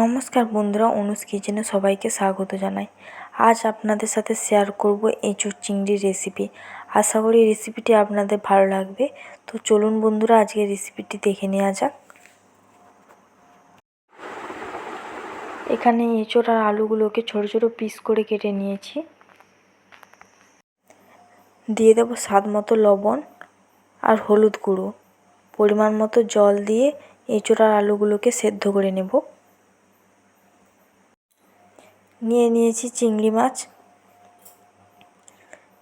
নমস্কার বন্ধুরা, অনুজ কিচেনে সবাইকে স্বাগত জানাই। আজ আপনাদের সাথে শেয়ার করব এঁচোড় চিংড়ির রেসিপি আশা করি রেসিপিটি আপনাদের ভালো লাগবে। তো চলুন বন্ধুরা আজকে রেসিপিটি দেখে নেওয়া যাক। এখানে এঁচোড় আর আলুগুলোকে ছোট ছোট পিস করে কেটে নিয়েছি। দিয়ে দেবো স্বাদ মতো লবণ আর হলুদ গুঁড়ো। পরিমাণ মতো জল দিয়ে এঁচোড় আর আলুগুলোকে সেদ্ধ করে নেব। নিয়ে নিয়েছি চিংড়ি মাছ।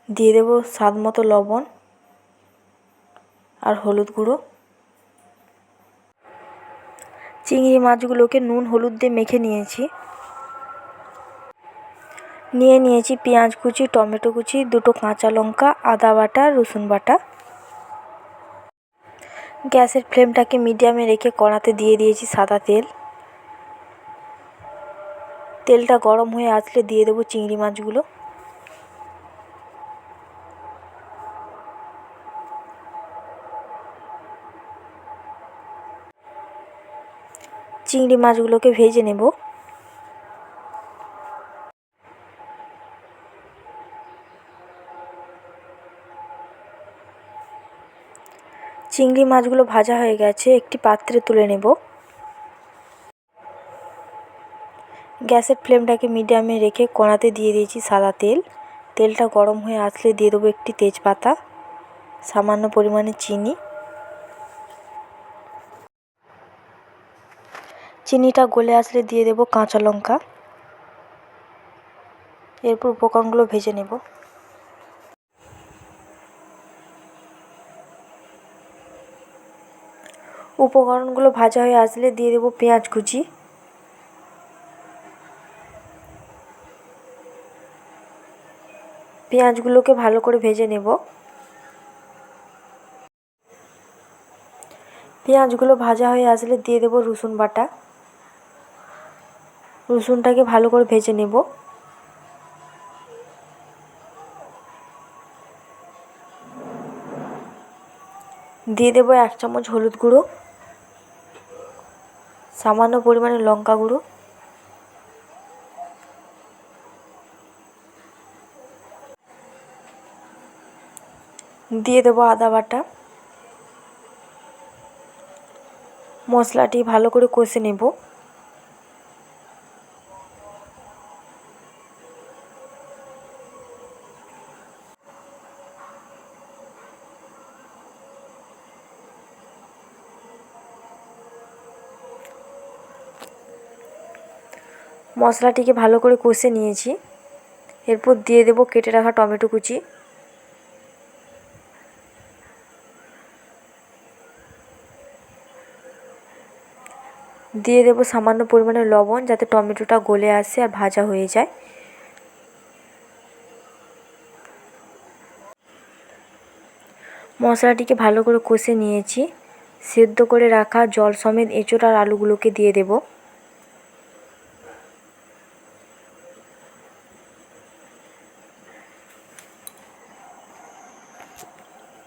দিয়ে দেবো স্বাদ মতো লবণ আর হলুদ গুঁড়ো। চিংড়ি মাছগুলোকে নুন, হলুদ দিয়ে মেখে নিয়েছি। নিয়ে নিয়েছি পেঁয়াজ কুচি, টমেটো কুচি, দুটো কাঁচা লঙ্কা, আদা বাটা, রসুন বাটা। গ্যাসের ফ্লেমটাকে মিডিয়ামে রেখে কড়াতে দিয়ে দিয়েছি সাদা তেল। তেলটা গরম হয়ে আসলে দিয়ে দেবো চিংড়ি মাছগুলো। চিংড়ি মাছগুলোকে ভেজে নেব। চিংড়ি মাছগুলো ভাজা হয়ে গেছে, একটি পাত্রে তুলে নেব। গ্যাসের ফ্লেমটাকে মিডিয়ামে রেখে কড়াতে দিয়ে দিয়েছি সাদা তেল। তেলটা গরম হয়ে আসলে দিয়ে দেবো একটি তেজপাতা, সামান্য পরিমাণে চিনি। চিনিটা গলে আসলে দিয়ে দেবো কাঁচা লঙ্কা। এরপর উপকরণগুলো ভেজে নেব। উপকরণগুলো ভাজা হয়ে আসলে দিয়ে দেবো পেঁয়াজ কুচি। পেঁয়াজগুলোকে ভালো করে ভেজে নেব। পেঁয়াজগুলো ভাজা হয়ে আসলে দিয়ে দেবো রসুন বাটা। রসুনটাকে ভালো করে ভেজে নেব। দিয়ে দেবো এক চামচ হলুদ গুঁড়ো, সামান্য পরিমাণে লঙ্কা গুঁড়ো। দিয়ে দেবো আদা বাটা। মশলাটি ভালো করে কষে নেব। মশলাটিকে ভালো করে কষে নিয়েছি। এরপর দিয়ে দেবো কেটে রাখা টমেটো কুচি। দিয়ে দেবো সামান্য পরিমাণে লবণ যাতে টমেটোটা গলে আসে আর ভাজা হয়ে যায়। মশলাটিকে ভালো করে কষে নিয়েছি। সেদ্ধ করে রাখা জল সমেত এঁচোড় আর আলুগুলোকে দিয়ে দেব।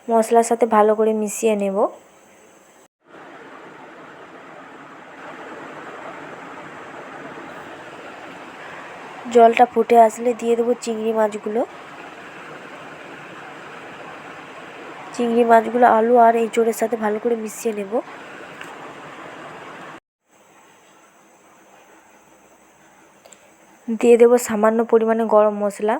মশলার সাথে ভালো করে মিশিয়ে নেব। জলটা ফুটে আসলে দিয়ে দেবো চিংড়ি মাছগুলো। চিংড়ি মাছগুলো, আলু আর এই চোরের সাথে ভালো করে মিশিয়ে নেব। দিয়ে দেবো সামান্য পরিমাণে গরম মশলা।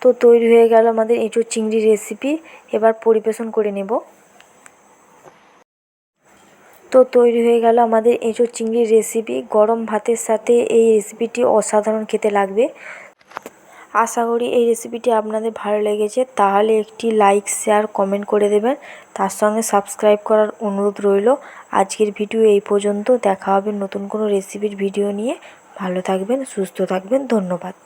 তো তৈরি হয়ে গেল আমাদের এঁচোড় চিংড়ি রেসিপি এবার পরিবেশন করে নেব। তো তৈরি হয়ে গেল আমাদের এঁচোড় চিংড়ির রেসিপি গরম ভাতের সাথে এই রেসিপিটি অসাধারণ খেতে লাগবে। আশা করি এই রেসিপিটি আপনাদের ভালো লেগেছে। তাহলে একটি লাইক শেয়ার কমেন্ট করে দেবেন। তার সঙ্গে সাবস্ক্রাইব করার অনুরোধ রইল। আজকের ভিডিও এই পর্যন্ত। দেখা হবে নতুন কোনো রেসিপির ভিডিও নিয়ে। ভালো থাকবেন, সুস্থ থাকবেন। ধন্যবাদ।